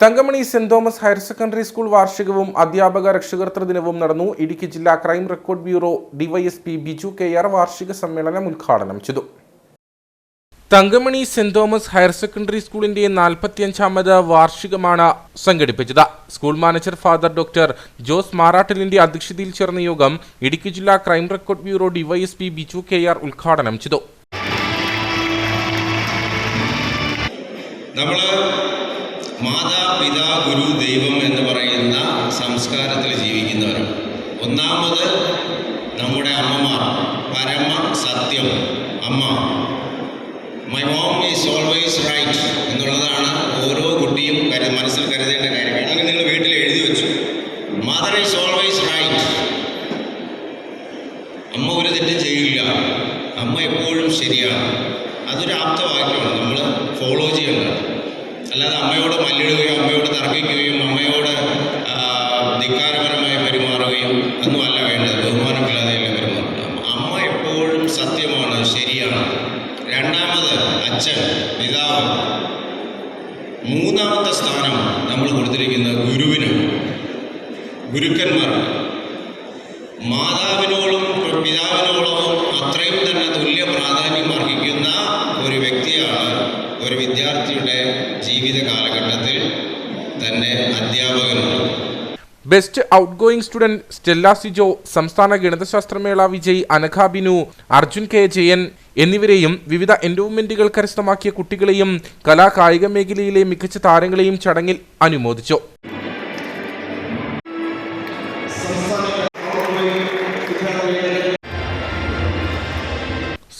Thankamani saint Thomas higher secondary school വാർഷികവും അധ്യാപക രക്ഷകർത്തൃ ദിനവും നടന്നു. ഇടുക്കി ജില്ലാ crime record bureau DYSP Biju K R വാർഷിക സമ്മേളനം ഉദ്ഘാടനം ചെയ്തു. Thankamani saint Thomas higher secondary സ്കൂളിന്റെ നാൽപ്പത്തിയഞ്ചാമത് വാർഷികമാണ് സംഘടിപ്പിച്ചത്. School manager father doctor Jose മാറാട്ടലിന്റെ അധ്യക്ഷതയിൽ ചേർന്ന യോഗം ഇടുക്കി ജില്ലാ crime record bureau DYSP Biju K R ഉദ്ഘാടനം ചെയ്തു. നമ്മൾ മാതാപിതാ ഗുരു ദൈവം എന്ന് പറയുന്ന സംസ്കാരത്തിൽ ജീവിക്കുന്നവരും. ഒന്നാമത് നമ്മുടെ അമ്മമാർ. പരമ സത്യം. അമ്മ. My mom is always right എന്നുള്ളതാണ് ഓരോ കുട്ടിയും കരു മനസ്സിൽ കരുതേണ്ട കാര്യം അല്ലെങ്കിൽ നിങ്ങൾ വീട്ടിൽ എഴുതി വെച്ചു. മദർ ഈസ് ഓൾവേസ് റൈറ്റ് അമ്മ ഒരു തെറ്റും ചെയ്യില്ല. അമ്മ എപ്പോഴും ശരിയാണ്. അതൊരു ആപ്തവാക്യമാണ്. നമ്മൾ ഫോളോ ചെയ്യേണ്ടത് അല്ലാതെ അമ്മയോട് മല്ലിടുകയും അമ്മയോട് തർക്കിക്കുകയും അമ്മയോട് ധിക്കാരപരമായി പെരുമാറുകയും ഒന്നുമല്ല വേണ്ടത്. ബഹുമാനമില്ലാതെയല്ല പെരുമാറുന്നത് അമ്മ എപ്പോഴും സത്യമാണ് ശരിയാണ്. രണ്ടാമത് അച്ഛൻ പിതാവ്. മൂന്നാമത്തെ സ്ഥാനം നമ്മൾ കൊടുത്തിരിക്കുന്നത് ഗുരുവിന്. ഗുരുക്കന്മാർ. മാതാവിനോളം പിതാവിനോളവും അത്രയും തന്നെ തുല്യ പ്രാധാന്യം അർഹിക്കുന്ന ഒരു വ്യക്തിയാണ് ഒരു വിദ്യാർത്ഥിയുടെ ജീവിത കാലഘട്ടത്തിൽ തന്നെ അധ്യാപകനുണ്ട്. Best outgoing student Stella Sijo സംസ്ഥാന ഗണിതശാസ്ത്രമേള വിജയ് അനഘ ബിനു അർജുൻ കെ ജയൻ എന്നിവരെയും വിവിധ എൻഡോവ്മെന്റുകൾ കരസ്ഥമാക്കിയ കുട്ടികളെയും കലാകായിക മേഖലയിലെ മികച്ച താരങ്ങളെയും ചടങ്ങിൽ അനുമോദിച്ചു.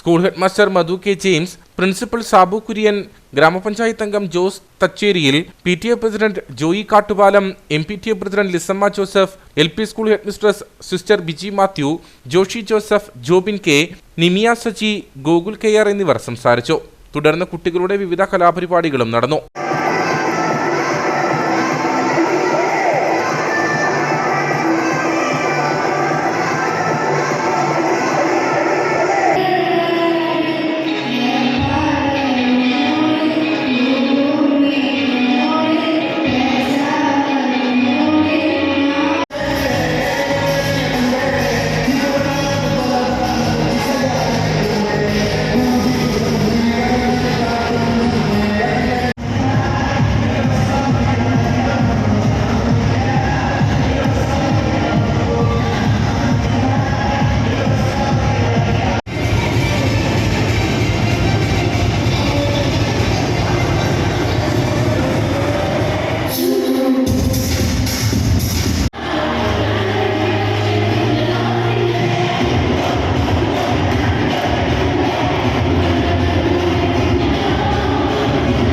School headmaster Madhu K James principal Sabu Kurian ഗ്രാമപഞ്ചായത്ത് അംഗം Jose തച്ചേരിയിൽ P T A president Joy Kattupalam M P T A president Lissamma Joseph L P school headmistress sister Biji Mathew Joshi Joseph Jobin K Nimiya Saji Gokul K R എന്നിവർ സംസാരിച്ചു. തുടർന്ന് കുട്ടികളുടെ വിവിധ കലാപരിപാടികളും നടന്നു.